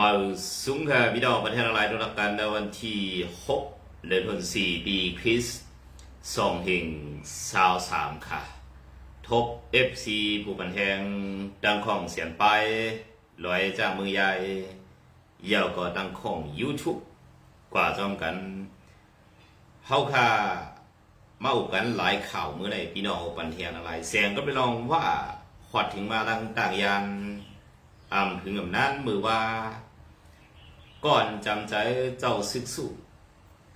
มาสูงค่ะพี่นอประเทศอะไรทุกกันในวันที่6เดือนธันวาคมปีคริสต์สองเฮงสาวสามค่ะ ทบ FC ผู้บันแหงดังของเสียนไปลอยจากมือใหญ่เยาวก็ดังของ YouTube กว่าจอมกันเฮาค่ะมาอุกันหลายข่าวเมื่อไหร่พี่น้องปันเทียนอะไรเสียงก็ไปลองว่าขอดถึงมาดังต่างยันอ่ำถึงอำนั้นมือว่า ก่อนจำใจเจ้าซึกสู้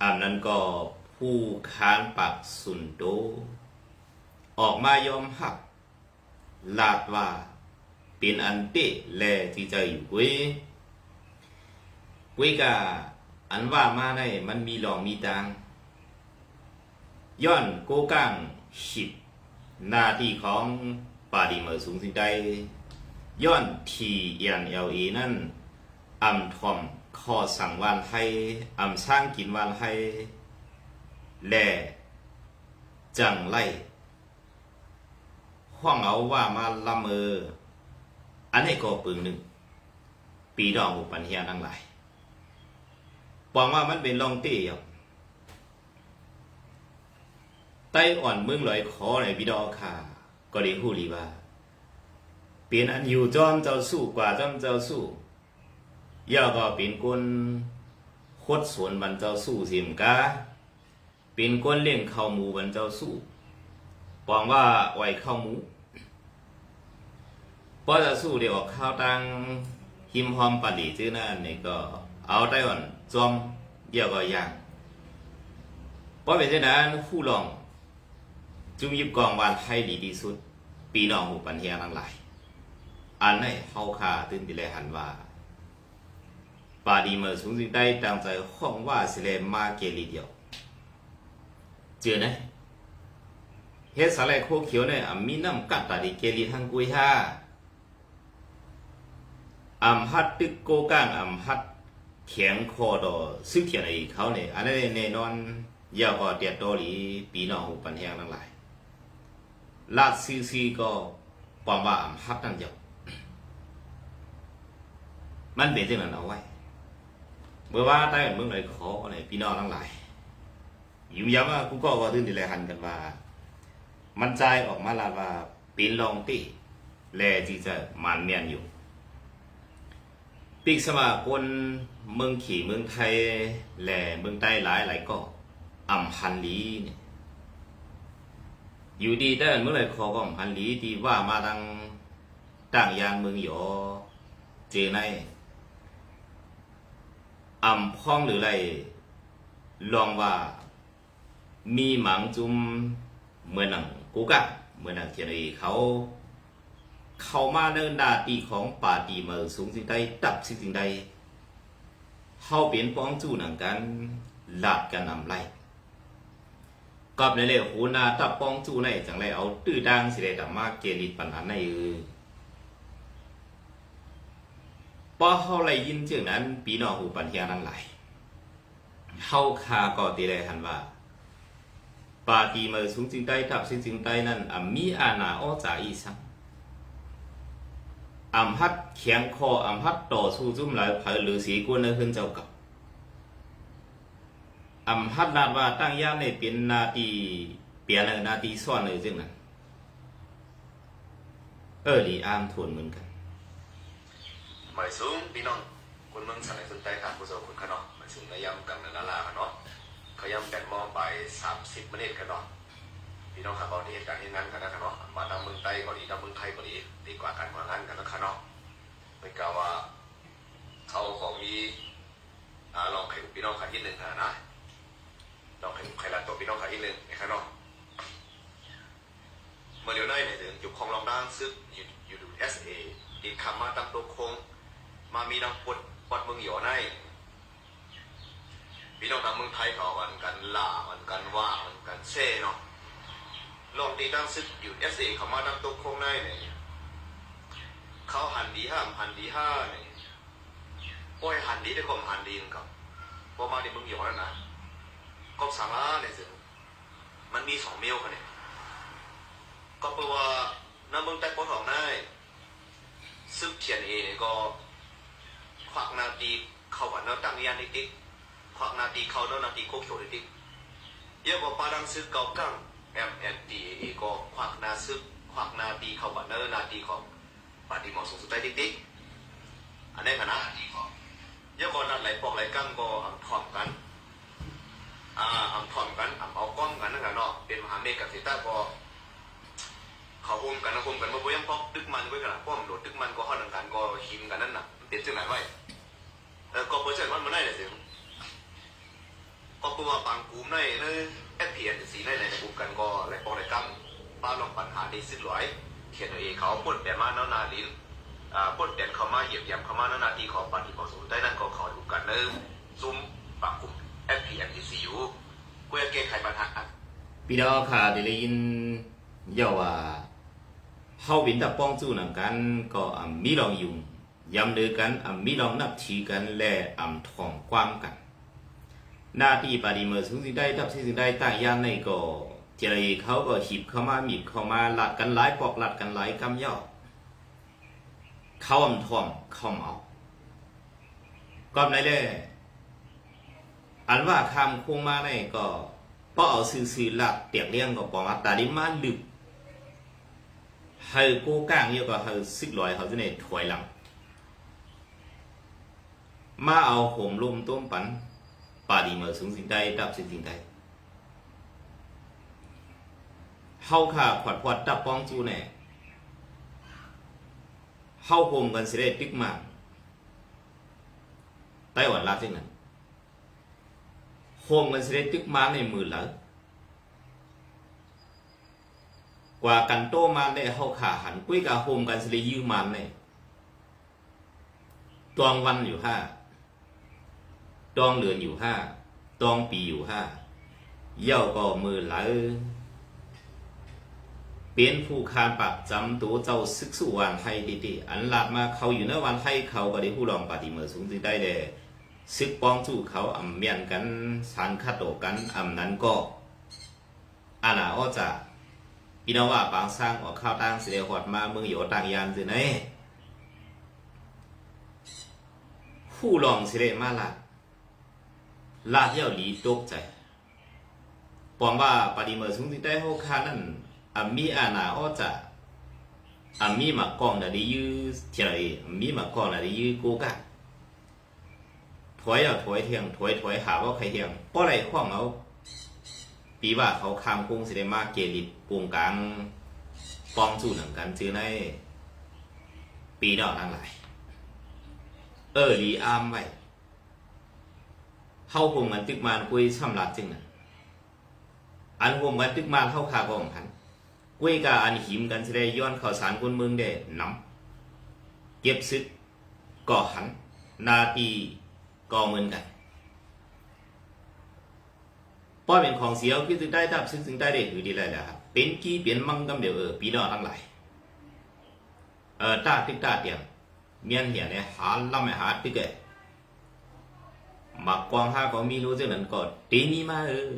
อำนั้นก็ผู้ค้านปักสุนโด ออกมายอมหัก ลาดว่าเป็นอันเตะแลที่จะอยู่เว้ยเว้ยกาอันว่ามาในมันมีหลองมีตังย้อนโกกังฉิบหน้าที่ของปาดีเมอร์สูงสิ่งใดย้อนทีเอียนเอลเอนั่นอำทอม คอสั่งวานให้อำสร้างกินวานให้แลจังไล่ห้องเอาว่ามาละเมอ อันนี้ก็ปึงหนึ่ง ปีดองอุปันเฮียทั้งหลายปองว่ามันเป็นลองเตี้ยบไต้อ่อนเมืองลอยคอในพี่ดอค่ะ ก็ได้ฮู้ลีว่า เป็นอันอยู่จอมเจ้าสู้กว่าจอมเจ้าสู้ ย่าก็เป็นคนคดสวนบันเจ้าสู้สิมกาเป็นคนเลี้ยงข้าวหมูบันเจ้าสู้ปองว่าไหวข้าวหมูพอจะสู้เดี๋ยวออกข้าวตังหิมหอมปาลีชื่อนั่นนี่ก็เอาได้ก่อนจอมเย่าก็ย่างเพราะเป็นเช่นนั้นผู้ลอง จุมยิบกองวานไทยดีที่สุด ปีน้องหูปันเฮียทั้งหลาย อันไหนเฮาคาตื่นไปเลยหันว่า ปาดีเมอร์สูงสุดได้ตั้งใจห้องว่าสิเลมาเกลีเดียวเจอนะเฮ็ดสาลายโคเขียวเนี่ยอะมีน้ำกัดตาดีเกลีทางกุยฮาอำฮัดตึกโกก้างอำฮัดแข็งคอดอซึ่งเขียนไอ้เขาเนี่ยอันนั้นแน่นอนยาวกว่าเตียดดอหลีปีน้องหูปันเฮียทั้งหลายลาดซีซีก็ปอมว่าอำฮัดนั่นเดียวมันเป็นจังนั้นเอาไว้ เมื่อว่าใต้เมืองไหนขออะไรพี่น้องทั้งหลายอยู่ย้ำว่ากูก็ว่าถึงที่ไรหันกันว่า มันใจออกมาลาว่าป็นลองตีแลที่จะมันเมียนอยู่ปีกสมาคนเมืองขี่เมืองไทยแหล่เมืองใต้หลายหลายก็อ่ำพันลีเนี่ยอยู่ดีแต่เมื่อไรขอก็อำพันลีที่ว่ามาดังต่างยานเมืองหยอเจใน อ่ำพ้องหรืออะไรลองว่า มีหมังจุมเหมือนหนังกูกะเหมือนหนังเทียนเอเขาเข้ามาเนินดาตีของป่าตีเมือสูงสิ่งใดตับสิ่งสิ่งใดเฮาเปลี่ยนป้องจู่หนังกันหลาดกันนำไรกับในเรื่หูนาตับป้องจู่ในจังไรเอาตื้อดังสิได้ดำมาเกลิดปัญหาในเออ พอเฮาไล่ยินเช่นนั้นปีน้องหูปัญญานั้นหลายเฮาคาก็ตีได้หันว่าปาตีเมื่อสูงจริงใดทับสิ่งจริงใดนั้นอ่ำมีอาณาอ้อจ่าอีสังอ่ำฮัดเขียงคออ่ำฮัดต่อสู้จุ่มหลายเผยหรือสีกวนในขึ้นเจ้ากับอ่ำฮัดนาดว่าตั้งย่าในเป็นนาตีเปลี่ยนเลยนาตีซ่อนเลยจึงนั้นเออหลีอามทวนเหมือนกัน หมายสูงพี่น้องคนเมืองสันในสนใจการกุศลคุณขนอหมายสูงนายำกับนาลาขนอขยำแปดมอไปสามสิบเมตรขนอพี่น้องขับเอาที่เหตุการณ์ที่นั้นกันนะขนอมาทางเมืองใต้ก็ดีทางเมืองไทยก็ดีดีกว่าการมางานกันนะขนอไม่กล่าวว่าเขาของมีลองไข่พี่น้องขาดที่หนึ่งนะนะลองไข่ไข่ละตัวพี่น้องขาดที่หนึ่งไอ้ขนอเมื่อเดี๋ยวได้เนี่ยถึงจุดของลองด้านซึ่งอยู่อยู่ดูเอสเอดีคำมาตั้งตัวคง มามีนางปวดปวดเมืองหยอในพี่น้องทางเมืองไทยเขาวันกันล่าวันกันว่าวันกันเซ่เนาะลองตีตั้งซึกอยู่เอสเอเขามาตั้งตัวโค้งในเนี่ยเขาหันดีห้ามหันดีห้าเนี่ยโอ้ยหันดีแต่ก็หันดีนกับพอมาในเมืองหยอแล้วนะก็สาระเนี่ยสิมันมีสองเมลกันเนี่ยก็แปลว่าน้ำเมืองใต้ปนของในซึ่งเขียนเองก็ขวักนาตีเข้าวันเนาะตั้งยนนิติควักนาตีเข้าเนาะนาตีโคกโฉนิติเยอะก ว่าปาดังซึกเก่ากัง M N D A ก็ควักนาซึกควักนาตีเข้าวันเนาะนาตีของปฏิมอสูงสุดใต้ติ๊กๆอันนี้คณะเยอะกว่านัดไหลปอกไหลกังก็อ่ำถ่อมกันอ่าอ่ำถ่อมกันอ่ำเอาก้อมกันนั่นแหละเนาะเป็นมหาเมฆกับเซต้าก็เขาหุ้มกันนะหุ้มกันมาบ่ยังพอกตึกมันไว้กันละพวกมันโดดตึกมันก็ห้อนังกันก็หิมกันนั่นน่ะเป็นจังไหนไว้ เออก็เปอร์เซ็นมันมาได้เลยสิก็ตัวบางกลุ่มในในแอปเพียนสีในในกลุ่มกันก็อะไรปองอะไรกังป้าลองปัญหาดีสิหลอยเขียนเอเขาปนแปลมาเนานาลิ้นอ่าปนแปลเขามาเหยียบย่ำเขามาเนานาทีของปฏิบัติสูได้นั่นก็ขาดูกันเลยซุ่มปากกลุ่มแอปเพียนที่สีอยู่เพื่อแก้ไขปัญหาพี่น้องค่ะได้ยินเยาว่าเฮาเป็นตะป้องจู้นำกันก็มีลองยุง ยำเดือกันอ่ำมีลองนับถือกันและอ่ำทองความกัน หน้าที่ปฏิเมื่อสูงสิ่งใดทับสิ่งใดต่างยานในก็เจริญเขาก็หีบเข้ามามีบเข้ามาหลัดกันหลายปอกหลัดกันหลายกำย่อเขาอ่ำทองเขาเมาก็ในแล่อันว่าคำคงมาในก็ป้อเอาซื่อๆหลักเตียกเลี้ยงก็ปอมาตาดิมาลึกให้กูก้างเยอะก็ให้สิกลอยเขาจะในถวยหลัง มาเอาโหมลมต้มปันปาดีเมื่อสูงสิ่งใดดับสิ่งสิ่งใดเฮาข่าขวัดพอดดับป้องจูแน่เฮาโฮมกันสิได้ตึกมากไต้หวันลาจังนั้นโฮมกันสิได้ตึกมาในมือหลังกว่ากันโตมาได้เฮาขาหันกุ้ยกาโฮมกันสิได้ยืมมันในตวงวันอยู่ห้า ตวงเดือนอยู่ห้าตวงปีอยู่ห้าเย่าก็มือหลังเป็นผู้คานปากจำตัวเจ้าซึกสุวรรณให้ดีๆอันหลัดมาเขาอยู่ในวันให้เขาก็ได้ผู้รองปฏิเมือสูงสิได้เด้ซึกป้องสู้เขาอ่ำเมียนกันสารคาโตกันอ่ำนั้นก็อาณาอ้อจะพี่น้องว่าปางสร้างออกข้าวตั้งเสียหอดมาเมืองอยู่ต่างยานสิไหนผู้ลองสิเดมาละ ลาดเย่าหลีตกใจปองว่าปฏิเมื่อสูงสิได้โฮคานั่นอ่ำมีอาณาอ้อจะอ่ำมีมากองน่ะได้ยื้อเทียรอ่ำมีมากองน่ะได้ยื้อโกกันถอยเอาถอยเทียงถอยถอยหาว่าใครเทียงเพราะอไรข้องเอาปีว่าเขาคามกุ้งสิได้มาเกลิดปวงกลางปองสู้หนังกันจื้อในปีดอกทั้งหลายเออลีอามไว้ เข้าคงมันตึกมานกุยชำลัดจึงน่ะอันคงมันตึกมานเข้าขาของพันกุยกาอันหิมกันสิได้ย้อนข่าวสารคนเมืองได้นำเก็บซึกก่อหัน นาตีก็เหมือนกันป้อเป็นของเสียวคือถึงได้ทับซึ่งถึงได้เด็คือดีเลยนะครับเป็นกี้เปลี่ยนมั่งกำเดียวเออปีนอทั้งหลายเออตาตึกตาเตียงเมียนเหียเนี่ยหาล่ำไม่หาตึกเอ มากวางห้าก็มีรู้จังนั้นก็ตีนี้มาเออ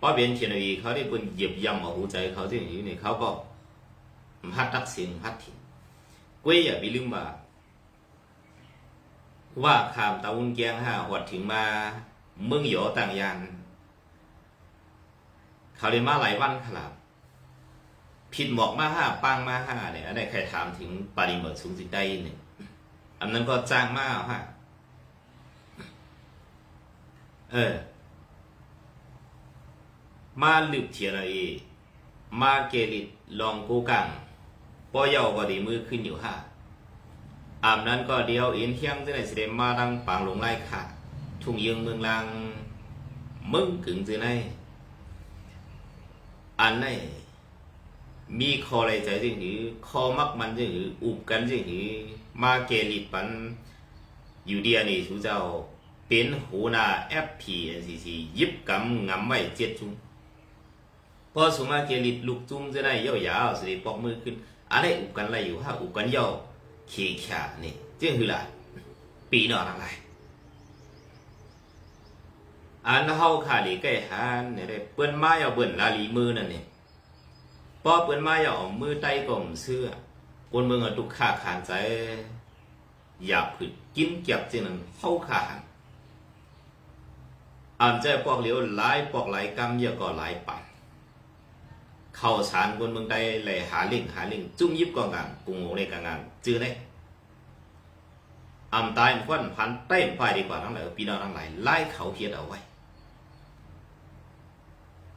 ป้อเป็นเชีนวีเขาได้เป็นหยียบย่ำเอาหัวใจเขาที่อยู่นี่เขาก็ฮัดตักเสียงฮัดถิ่นกุ้ยอย่าไปลืมว่าว่าขามตะวุนเกียงห้าหวดถึงมาเมืองหยอต่างยานเขาเลยมาหลายวันครับ ผิดหมอกมาห้าปังมาห้าเนี่ยอันไหนใครถามถึงปริมาณสูงสิได้หนึ่งอันนั้นก็จ้างมาฮะ เออ มาลึกเทียระเอ มาเกลิดลองกูกังปอยาวก็ดีมือขึ้นอยู่ห้าอามนั้นก็เดียวเอ็นเที่ยงที่ไหนสิเดมาดังปางหลงไล่ค่ะ ทุ่งยิงเมืองลางมึงกึ่งที่ไหนอันไหนมีคออะไรใจจึงหือคอมักมันจึงหืออุบกันจึงหือมาเกลิดปันอยู่เดียนี่ชูเจ้า เป็นหูนาแอปพีเอ็นซีซียิบกำงำไว้เจ็ดจุ้งพอสุมาเกลิดลูกจุ้มจะได้ยาวๆสิปอกมือขึ้น อะไรอุกันไรอยู่ฮะอุกันยาวขี้ขานี่เจึงคือละปีนออะไรอันเฮาขาลีใกล้หานเนี่ยได้เปิ้นมาเอาเบิ่นลาลีมือนั่นนี่พอเปิ้นมาเอามือใต้กลมเสื้อคนเมืองอะทุกขาขานใจ อย่าผึดกินเก็บจึงนั้นเข้าขาหัน อันใจปอกเหลียวหลายปอกหลายกำเยอะก็หลายปันเข้าสารคนเมืองใดเลยหาลิงหาลิงจุ้มยิบกองกลางกุงโงในกลางงานจื้อได้อำตายควันพันเต้มไปดีกว่าทั้งหลายพี่น้องทั้งหลายไล่เขาเพียดเอาไว้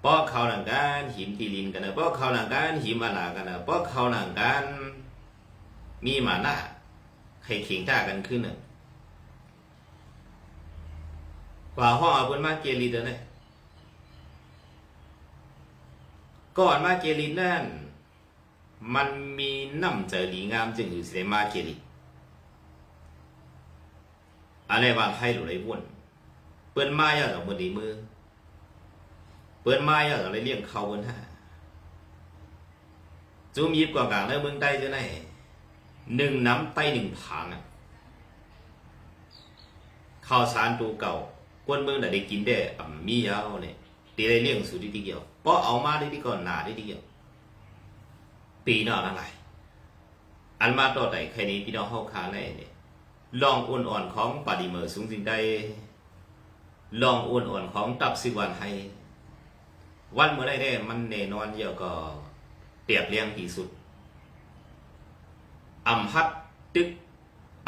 พราะเขาหนังการหิมตีลินกันนะเพราะเขาหนังการหิมอาลากันนะเพราะเขาหนังการมีมาหน้าใครเข่งท่ากันขึ้นน่ะก ว่าห้องเอาเพิ่นมาเกลีเด้อเนี่ยก่อนมาเกลีนั่น มันมีน้ำใจดีงามจึงอยู่สิได้มาเกลีอะไรบางไทยหรือไรบ้วนเปิ้นมาย่าดอกมือดีมือ เปิ้นมาย่าดอกไรเลี้ยงเขาเปิ้นฮะจุ่มยิบกว่ากลางในเมืองใต้จะไหนหนึ่งน้ำใต้หนึ่งผางอะข้าวสารตูเก่า กวนเมืองได้กินได้อ่ำมีเยาเนี่ยตีได้เลี้ยงสุดที่เกี่ยวเพราะเอามาได้ที่ก่อนหนาได้ที่เกี่ยวปีนอกอะไรอันมาต่อแต่ใครนี้พี่น้องเข้าค้าในเนี่ยลองอ้วนอ่อนของปาดิเมอร์สูงสิงใดลองอ้วนอ่อนของตับสิวันให้วันเมื่อไรได้มันแน่นอนเยอะก็เปรียบเรียงที่สุดอำฮัดตึก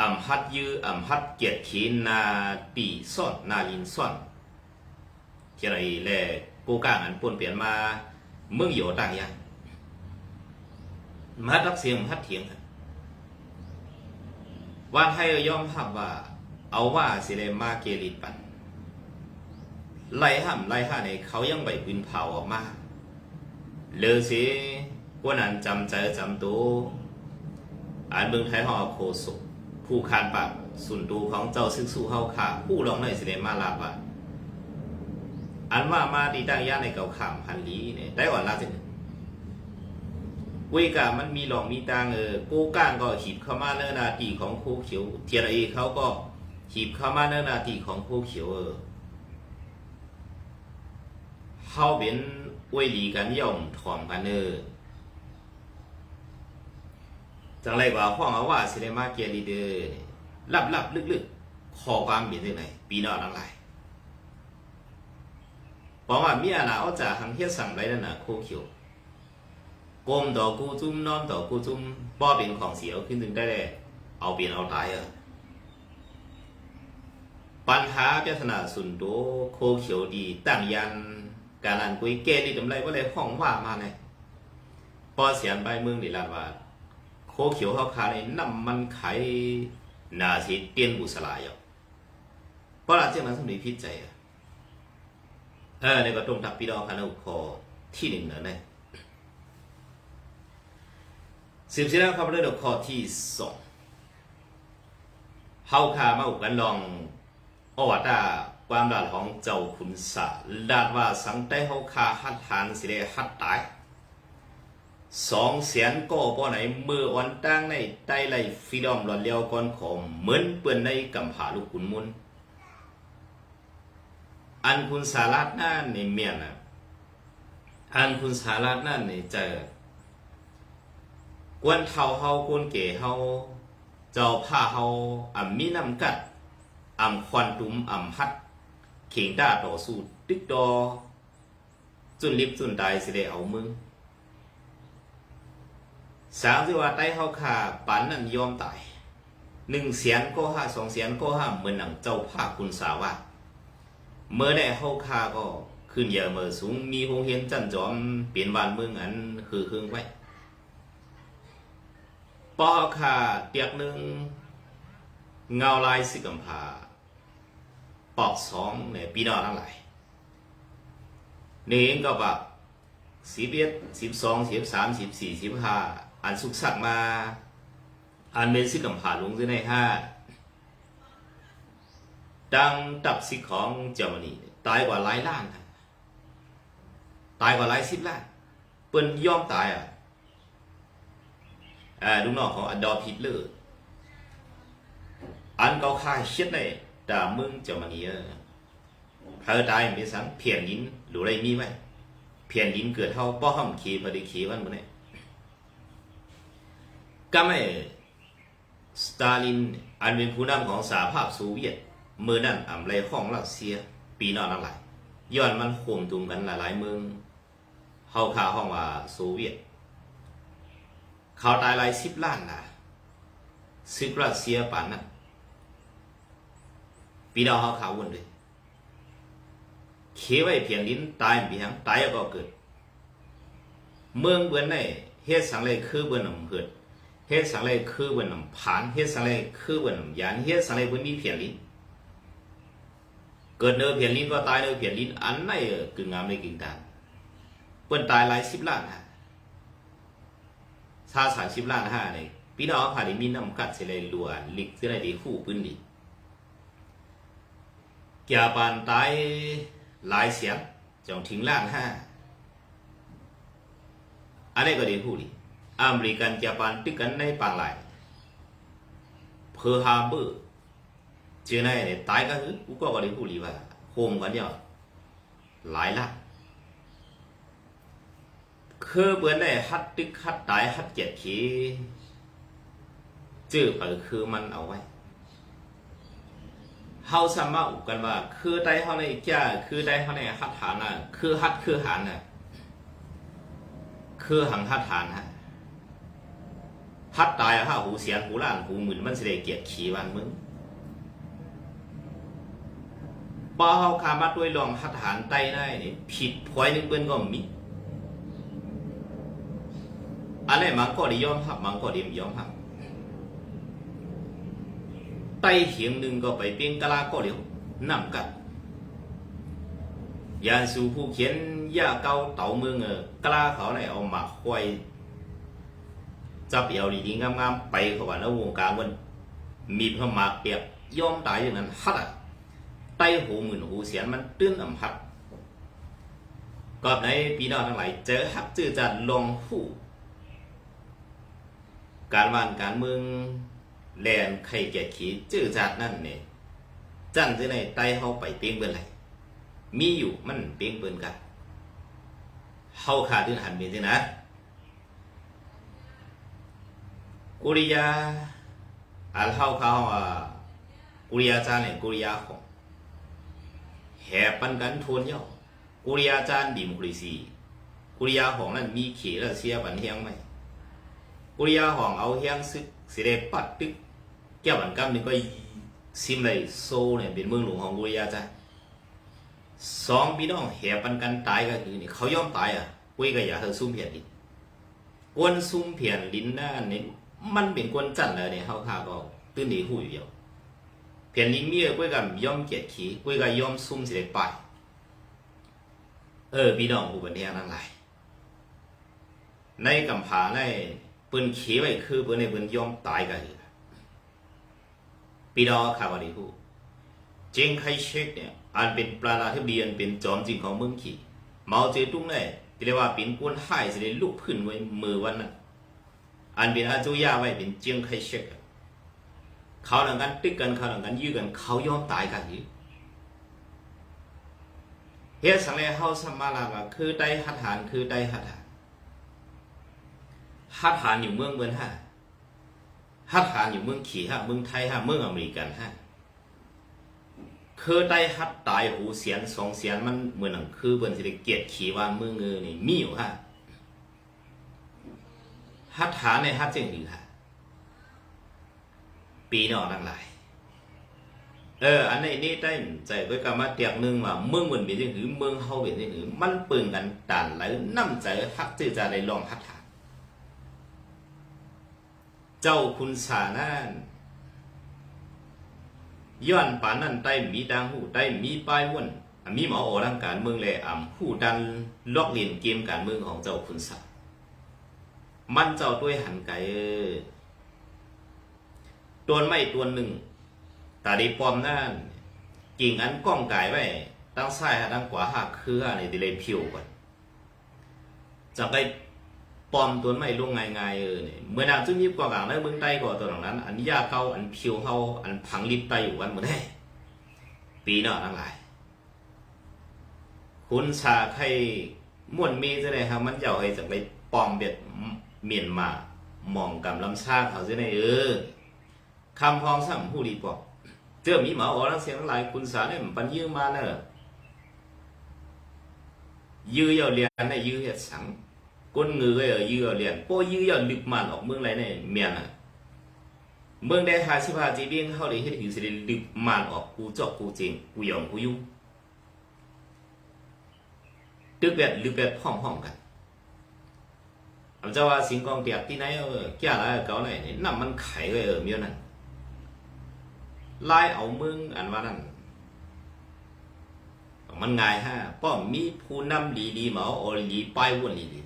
อำฮัดยืออำฮัดเกียรติขีนาตีซ่อนนาลินซ่อนเจไรแลกูก้างอันปนเปลี่ยนมาเมืองโยต่างอย่างมารักเสียงฮัดเถียงวันให้ยอมรับว่า เอาว่าสิเลมาเกลิปันไล่ห้ามไล่ห้าในเขายังใบปืนเผาออกมาเลอสิกว่านั้นจำใจจำตัวอ่านเมืองไทยห่อโคสุ ผู้คานปากสุนตูของเจ้าซึ่งสู่เฮาขาผู้ลองในสิเดมาลาบว่าอันว่ามาดีตั้งย่าในเก่าขามพันลีเนี่ยได้อ่อนลาสิเวยกามันมีหลองมีตังเออกูก้างก็หีบเข้ามาเนื้อนาทีของโคเขียว เทียรเอเขาก็หีบเข้ามาเนื้อนาทีของโคเขียวเออเฮาเป็นอวยหลีกันย่อมถ่อมกันเออ จังไรว่าห้องเอาว่าสิได้มาเกียรีเดอร์ลับลับลึกลึกขอความเป็นจังไหนปีนอทั้งหลายบอกว่ามียน่ะเอาจากหังเฮียสั่งไรนั่นน่ะโคเขียวกลมดอกกูจุ้มน้อมดอกกูจุ้มป้อเป็นของเสียวขึ้นถึงได้เลยเอาเปลี่ยนเอาตายเออปัญหาเจ้าสนาสุนโดโคเขียวดีตั้งยันการอันกุยเกนี่จำไรว่าเลยห้องว่ามาเนี่ยพอเสียนใบเมืองดิลานว่า โคเขียวเขาขาในน้ำมันไข่นาสิเตียนบุษลายอะเพราะหลังจากนั้นสมัยพิจัยอะเออในกระตรงทับปีดอคันอุคอที่หนึ่งนะเนี่ยสิบสี่แล้วครับเรื่องข้อที่สองเฮาคามาอุกันลองอวตาความดาของเจ้าขุนสาดาดว่าสังแต่เฮาคาหัดทานสิได้หัดตาย สองเสียนก็ป้อไหนมืออ่อนตั้งในใต้ไหลฟีดอมหลอนเลียวก้อนขอมเหมือนเปื้อนในกำผาลูกขุนมุนอันคุณสาราดนั่นในเมียนอะอันคุณสาราดนั่นในเจอกวนเท่าเฮากวนเก๋เฮาเจ้าผ้าเฮาอ่ำมีน้ำกัดอ่ำควันตุ้มอ่ำฮัด เข่งด้าต่อสู้ตึกดอจุนลิบจุนตายสิได้เอามึง สามสิว่าใต้เฮาขาปันนั่นยอมตายหนึ่งเสียนก็ห้าสองเสียนก็ห้าเหมือนหนังเจ้าภาคคุณสาวะเมื่อได้เฮาขาก็ขึ้นเยอะเมื่อสูงมีโฮเฮียนจันจอมเปลี่ยนบ้านเมืองอันคือครึ่งไว้ปอขาเตียกหนึ่งเงาลายสิกำพาปอกสองเนี่ยปีนอทั้งหลายนี่เองก็แบบสิบเอ็ดสิบสองสิบสามสิบสี่สิบห้า อันสุกสักมาอันเป็นสิกำผาลงในห้าดังตับสิของเยอรมนีตายกว่าหลายล้านนะตายกว่าหลายสิบล้านเปิ้นยอมตายอะอ่าลูกน้องของอดอล์ฟฮิตเลอร์อันเขาฆ่าเช็ดในแต่เมืองเยอรมนีเออเพอตายมีสังเพียนยินหรืออะไรมีไหมเพียนยินเกิดเท่าป้อห้อมขีพอดีขีวันมันเนี่ย ก็ไม่สตาลิน อันเป็นผู้นำของสหภาพโซเวียตเมื่อนั้นอำไรของรัสเซีย ปีนอกนั่นหลายย้อนมันข่มตุมกันหลายๆเมืองเฮาข่าวห้องว่าโซเวียตเขาตายหลายสิบล้านนะซึกรัสเซียป่านนั้นปีดาวเขาข่าววนเลยเคไว้เพียงลิ้นตายเพียงตายก็เกิด เมืองเบือนในเฮ็ดสังเลยคือเบือนนำเหิด เฮ็ดสังเลยคือเบือนนำผานเฮ็ดสังเลยคือเบือนนำยานเฮ็ดสังเลยเบือนมีเพียงลิ้นเกิดเนื้อเพียงลิ้นก็ตายเนื้อเพียงลิ้นอันไหนเออกึ่งงามในกึ่งตานเปิ้นตายหลายสิบล้านฮะชาสามสิบล้านห้าเนี่ยพี่น้องค่ะได้มีน้ำกัดเสลยลัวลิกเสเลยได้คู่ปืนดีแกปานตายหลายเสียงจงถึงล้านห้าอันนี้ก็ดีคู่ด้ พูดดิว่าโฮมกันเนี่ยหลายล้านคือเปือนได้ฮัดตึกฮัดตายฮัดเจ็ดขีจื้อไปคือมันเอาไว้เฮาสามารถอุกันว่า คือได้เฮาในจ้าคือได้เฮาในฮัดฐานน่ะ คือฮัดคือหานน่ะ คือหังทัดฐานฮะ ทัดตายอะฮะหูเสียนหูล้านหูหมื่นมันเสิได้เกียรติขี่วันมึงปอเฮาขามาด้วยลองทัดฐานไตได้นี่ผิดพอยนึงเปิ้นก็มีอันไหมันก็ได้ยอมรับมันก็ได้ไม่ยอมรับไตเหียงหนึ่งก็ไปเป็นกะลาก็เดียวนำกันยานสู่ผู้เขียนย่าเกาเต่าเมืองเออกล้าเขาเนี่ยเอาหมากควาย จับเอวดีๆงามๆไปเขาว่าในวงการมันมีพมาเปียกย่อมตายอย่างนั้นฮัดอะไต้หูหมื่นหูเสียนมันตื้นอ่ำฮัดก็ในปีนอทั้งหลายเจอฮักจื้อจัดลงผู้การบ้านการเมืองแลนไข่แก่ขีจื้อจัดนั่นเนี่ยจันจะในไต้เฮาไปเปียงเบิ่นไหลมีอยู่มันเปียนเปลี่ยนกันเฮาขาดถึงหันเป็นสินะ กุริยาอันเฮาเขาว่ากุริยาจานเนี่ยกุริยาของแห่ปันกันทวนเย้ากุริยาจานดิมกุริซีกุริยาของนั้นมีเขและเสียบันเฮียงไหมกุริยาของเอาเฮียงซึกสิได้ปัดตึกแก้วบันกำนึงก็ซิมเลยโซเนี่ยเป็นเมืองหลวงของกุริยาจานสองพี่น้องแห่ปันกันตายก็คือนี่เขาย่อมตายอะกุยก็อย่าเธอซุ่มเพียนลิ้นกวนซุ่มเพียนลิ้นนั่นนี่ มันเป็นกวนจันเลยเนี่ยเขาข้าก็ตื่นดีหูอยู่เดียวเพียนลิ้มีเออกุยก็ย่อมเกียดขี้กุยก็ย่อมซุ่มสิได้ไปเออพี่น้องผู้บันเทิงนั่นแหละในกำผาในปืนขี้ไว้คือปืนในปืนย่อมตายก็คือพี่น้องข่าวดีผู้เจงไคเชกเนี่ยอันเป็นปรานาธิบดีอันเป็นจอมจริงของเมืองขี่เมาเจอตุ้งเนี่ยที่เรียกว่าเป็นกวนไห้สิได้ลุกขึ้นไว้มือวันนั้น อันเป็นอาจุยาไว้เป็นจียงไคเชกเขาหลังกันติดกันเขาหลังกันยื้อกันเขายอมตายกันอยู่เฮ็ดสังเลเฮาสมาลาก็คือได้หัตถานคือได้หัตถานหัตถานอยู่เมืองเมืองฮะหัตถานอยู่เมืองขี่ฮะเมืองไทยฮะเมืองอเมริกันฮะคือได้ฮัดตายหูเสียนสองเสียนมันเหมือนหนังคือเปิ้นสิได้เกียรติขี่ว่ามืองเงือนี่มีอยู่ฮะ ฮัดฐานในฮัดเจงหรือฮะปีนอกนั่งหลายเอออันนี้นี่ได้ใจไว้กับมาเตียกหนึงว่าเมืองเหมือนเป็นจังหือเมืองเฮาเป็นจังหือมันปึงกันตันแล้วนำใจฮักจื้อจะได้ลองฮัดฐานเจ้าคุณสานั่นย้อนป่านนั้นใต้มีดังหูใต้มีป้ายว่นมีหมอโอรังการเมืองแลอ่ำผู้ดันลอกเลียนเกมการเมืองของเจ้าคุณศักดิ์ มันเจ้าด้วยหันไก่ตัวไม่ตัวหนึ่งตาดีปลอมนั่นกิ่งอันก้องกายไว้ตั้งซ้ายตั้งขวาหักคืออันนี้ดิเลยผิวก่อนจะไปปลอมตัวไม่ลงง่ายๆเออเนี่ยเมื่อนางจุ้มยิบกว่ากลางในเมืองใต้ก่อตัวหลังนั้น อันยาเก่าอันผิวเฮาอันพังลิบไตอยู่กันหมดได้ปีเนาะทั้งหลายคุณชาไข่ม่วนมีจะได้ครับมันเจ้าให้จากไปปลอมเบ็ด เมียนมามองกำลำชาเขาจะได้เออคำพองซ้ำผู้ดีปอกเจอมีหมาอ๋อรังเสียงหลายคุณสาเนี่ยมันปันยืมมาเนอะยื้อเอาเรียนในยื้อเฮ็ดสังก้นงือเออยื้อเอาเรียนโป้ยื้อเอาลึกมันออกเมืองไรเนี่ยเมียนอะเมืองได้หาสิบห้าจีเบียงเข้าเลยเฮ็ดหิวสิได้ลึกมันออกกูจอกกูจริงกูยอมกูยุ่งตึกแบบลึกแบบห้องห้องกัน ông cho ว่าสิงกองเตียกที่ไหนเออแก่ละเก่าไหนนี่น้ำมันไข่ไว้เออมีนั่นไล่เอามึงอันว่านั่นมันง่ายฮะป้อมมีผู้นำดีๆมาเอาเอาดีป้ายวนดี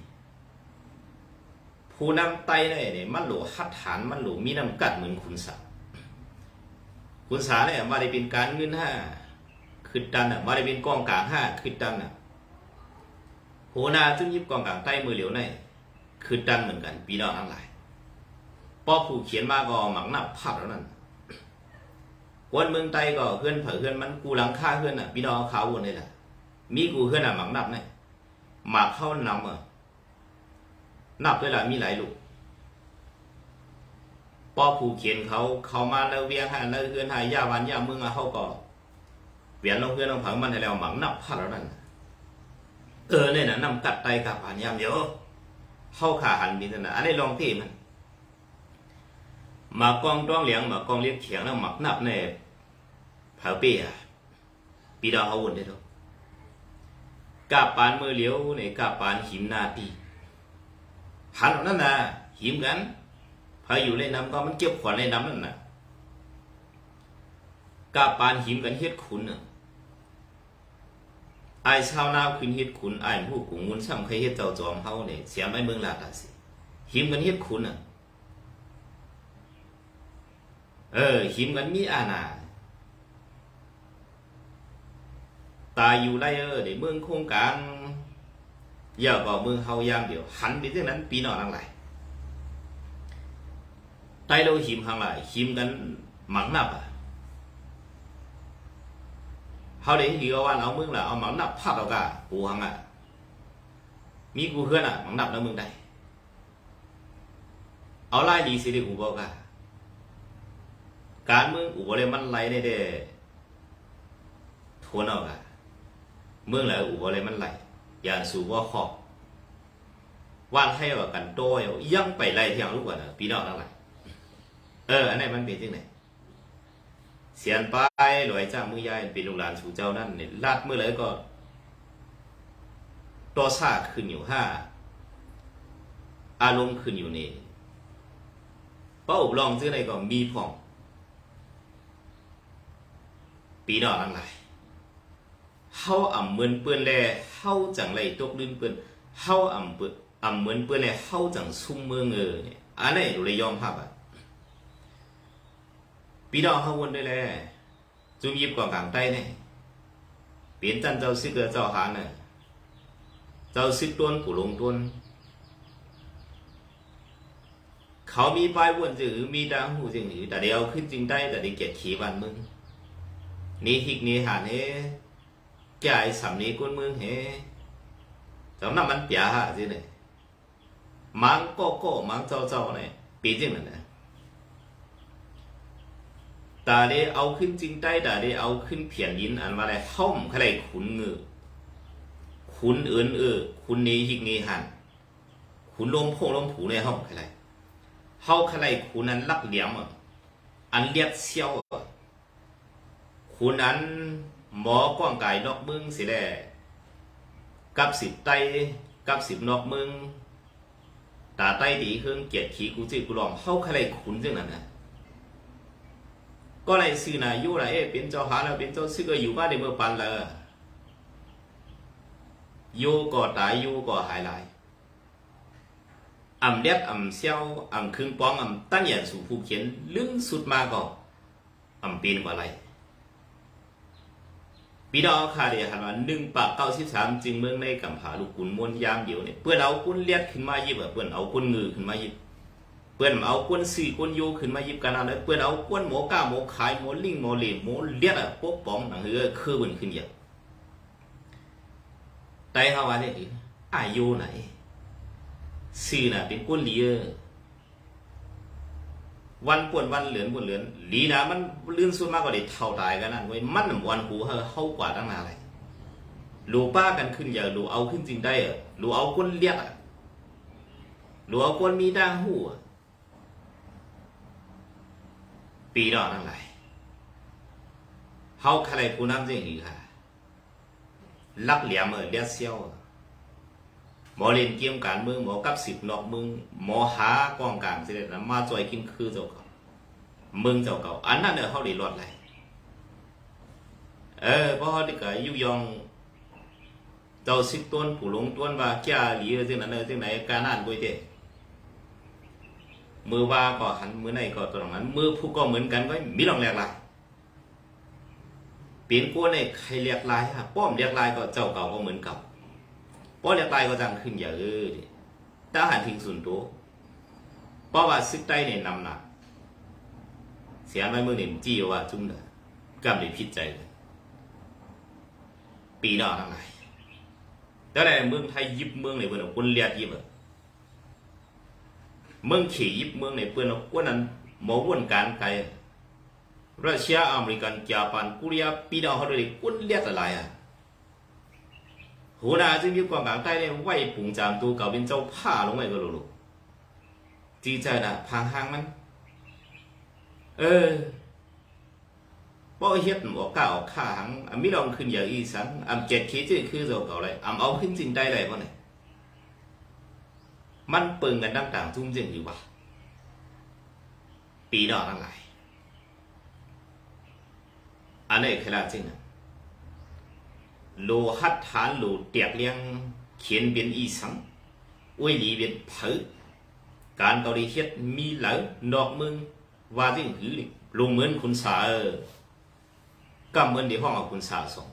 ๆผู้นำไตเนี่ยนี่มันหลูหัดฐานมันหลูมีน้ำกัดเหมือนคุณสาคุณสาเนี่ยมาได้เป็นการเงินห้าคือดันอะมาได้เป็นกองกลางห้าคือดันอะหัวหนาจึงยิบกองกลางใต้มือเหลียวใน คือดันเหมือนกันปีน้องทั้งหลายป้อผู้เขียนมาก็หมักหนับภาพแล้วนั่นคนเมืองไต้ก็เพื่อนเผยเพื่อนมันกูหลังค่าเพื่อนอะพี่น้องเขาวนนี่แหละมีกูเพื่อนอะหมักหนับเนี่ยหมักเข้านำอะนับด้วยล่ะมีหลายลูกป้อผู้เขียนเขาเขามาแล้วเวียงหาแล้วเพื่อนหายยาวันยาเมืองอะเขาก็เวียนลงเพื่อนลงผังมันให้แล้วหมักหนับภาพแล้วนั่นเออเนี่ยนะนำกัดไตกับผ่านยามเดียว เข้าขาหันบินะอันนี้ลองที่มันหมากองต้องเหลียงหมากองเลี้ยงเขียงแล้วหมักนับในเผาเปียปีดาวเขาวนได้ด้วยกาปานมือเหลียวในกาปานหิมนาตีหันนั่นนะหิมกันพาอยู่ในน้ำก็มันเก็บขวัญในน้ำนั่นนะกาปานหิมกันเฮ็ดขุนน่ะ ไอ้ชาวนาขึ้นเฮ็ดขุนไอ้ผู้กุงมุนซ้ำใครเฮ็ดเจ้าจอมเฮาเนี่ยเสียไม่เมืองลาดาสิหิมกันเฮ็ดขุนน่ะ เออ หิมกันมีอาณาตายอยู่ไรเออในเมืองโครงการอย่าบอกเมืองเฮายามเดียว หันไปเรื่องนั้น ปีนอกทั้งหลายใต้เราหิมทั้งหลายหิมกันหมักนับอะ เขาได้ที่ว่าเอาเมึง là เอาหมังนับภาพเอากะกูหังอะมีกูเพื่อนอะหมังนับแล้วมึงได้เอาไล่ดีสิได้กูบอกกะการเมึงกูบ่เลยมันไล่ได้เด้ทวนเอากะเมืองแล้วกูบ่เลยมันไล่อย่าสู่ว่าขอบว่านให้ว่ากันโตยยังไปไล่เที่ยงลูกกว่าน่ะพี่น้องทั้งเอออันนี้มันเป็นจังไหน เสียนไปหลวยจ้ามือยายเป็นลูกหลานสู่เจ้านั่นเนี่ยลาดเมื่อไรก็ตัวซาขึ้นอยู่ห้าอารมณ์ขึ้นอยู่นี่ป้าอบรองซื้ออะไรก็มีผ่อง ปีนอกทั้งหลายเฮาอ่ำเหมือนเปื้อนแลเฮาจังไรตกลื่นเปื้อนเฮาอ่ำเปื้อนอ่ำเหมือนเปื้อนแลเฮาจังซุ่มเมืองเออเนี่ยอันนี้เราเลยยอมภาพอะ ปีดองเขาวนได้แลจุมยิบกว่ากลางใต้เนี่ยเปลี่ยนจันเจ้าซึกเกอเจ้าหาเนี่ยเจ้าซึกต้นผู้ลงต้นเขามีป้ายวนจือมีดังหูจึงหือแต่เดียวขึ้นจึงได้แต่ได้เกียรติขีบันมึงนี่ฮิกนี่หานเฮแก่สำนี้กุนมึงเฮจำนั้นมันเปียหาสิเนี่ยมังโกโก้มังเจ้าเจ้าเนี่ยปีจริงนั่นนะ ตาได้เอาขึ้นจริงได้ตาได้เอาขึ้นเพียนยินอันว่าอะไรห้อมใครขุนเงือขุนเอินเออขุนนี้ฮิกนี้หันขุนลมโพลมผูในห้องใครเฮาใครขุนนั้นลักเหลี่ยมอันเลียดเซี่ยวอะขุนนั้นหมอกว้างกายนอกมึงสิแลกับสิบไตกับสิบนอกมึงตาไตดีเครื่องเกียรติขีกูจื้อกูลองเฮาใครขุนจังนั้นนะ ก็เลยซื้อนะยู่ละเอ๊ะเป็นเจ้าหาแล้วเป็นเจ้าซื้อก็อยู่บ้านในเมืองปันละอยู่ก็ตายอยู่ก็หายหลายอ่ำเด็ดอ่ำเซียวอ่ำคึงป้องอ่ำตั้งเหยียนสู่ผู้เขียนลึงสุดมาก็อ่ำปีนกว่าไรปีดอคาเดียหันว่าหนึ่งปากเก้าสิบสามจึงเมืองในกำผาลูกกุนมวนยามเดียวเนี่ยเพื่อนเอากุนเลียดขึ้นมายิบเพื่อนเอากุนงือขึ้นมายิบ พื่อนเอากวนสี่กวนโยขึ้นมายิบกันเอาเลยเพื่อนเอากวนหมก้าหมขายหมลิงหมเหลหมเลียดอะพวกป๋องหนังเหือคือมันขึ้นเยอะแต่เขาว่าเนี่ยอายุไหนสี่น่ะเป็นกวนเลี้ยวันปวนวันเหลือนปวนเหลือนลีนะมันลื่นสุดมากกว่าเด็เท่าตายกันนั่นเว้ยมันวันหูเฮาเฮากว่าตั้งนานเลยรู้ป้ากันขึ้นอย่ารู้เอาขึ้นจริงได้อะรู้เอาคนเลียดอะรู้เอาคนมีด่างหูอะ ปีดอกนั่นไรเฮาใครผู้นำจริงอีกค่ะลักเหลี่ยมเออเลียดเซี่ยวอะหมอเล่นเกมการเมืองหมอกับสิบนอกเมืองหมอหากองกลางสิเด็ดนะมาจอยกินคือเจ้าเก่าเมืองเจ้าเก่าอันนั้นเออเฮาได้รอดไรเออเพราะเฮาได้ก็ยุยองเจ้าสิบต้นผู้หลงต้นว่าแก่หลีเออจังนั้นเออจังไหนการนั่นกุยเต มือว่าก็หันมือไหนก็ตรงนั้น มือผู้ก็เหมือนกันก็มีลองแหลกลายเปลี่ยนกลัวในใครเรียกลายฮะป้อมเรียกลายก็เจ้าเก่าก็เหมือนเก่าป้อเรียกลายก็จังขึ้นอย่าเออดิถ้าหันทิ้งส่วนตัวเพราะว่าซึกใต้ในนำหนักเสียไม่มือหนึ่งจี้ว่าจุ้มเด้อกำเลยผิดใจเลยปีนอกทั้งหลายแต่ในเมืองไทยยิบเมืองในเพื่อนคนเลียดยิบอะ เมืองขี่ยิบเมืองในเพื่อนคนนั้นหมอวนการไกลรัสเซียอเมริกันญี่ปุ่นกาหลีปีดาวเขาเลยคนเลียดอะไรอะหัวหน้าจึงมีความกลางใต้เนี่ยไหวปุ่งจามตัวเก่าเป็นเจ้าผ้าลงไปก็รู้จีใจน่ะพางห้างมันเออบ่เฮ็ดบ่กล้าออกข้าหังอำมีลองขึ้นอย่างอีสังอำเจ็ดขี้จื้อคือเจ้าเก่าเลยอำเอาขึ้นจริงได้เลยบ่เนี่ย มันเปิงกันต่างทุ่มเจริงอยู่ว่ะปีดอกทั้งหลายอันนี้คือลาจริงอะโลหัดฐานโลเตียกเลี้ยงเขียนเป็นอีสังอวยหลีเป็นเผอการเกาหลีเฮ็ดมีเหลานอกมึงว่าจริงหือลงเหมือนคุณสาเออก็เหมือนที่ห้องเอาคุณสาส่ง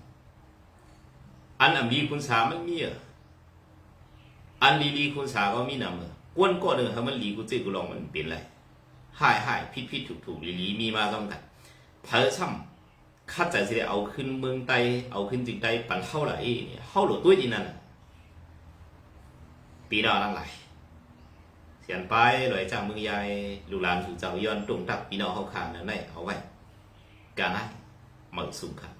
อันอำดีคุณสามันมีอะ อันลีลีคุณสาก็มีนำอะกวนก็เดินให้มันลีกูเจกูลองมันเป็นไรหายหายผิดผิดถูกถูกลีลีมีมาต้องกันเพอซ้ำข้าใจสิได้เอาขึ้นเมืองไตเอาขึ้นจริงไตปันเท่าไหร่เนี่ยเท่าหลวตัวจีนั่นปีดาวนั่งไหลเสียนไปลอยจากเมืองใหญ่ลูลานสู่เจ้าย้อนตรงตักปีนอเขาขางนั่นได้เอาไว้การให้ mở súng khẳng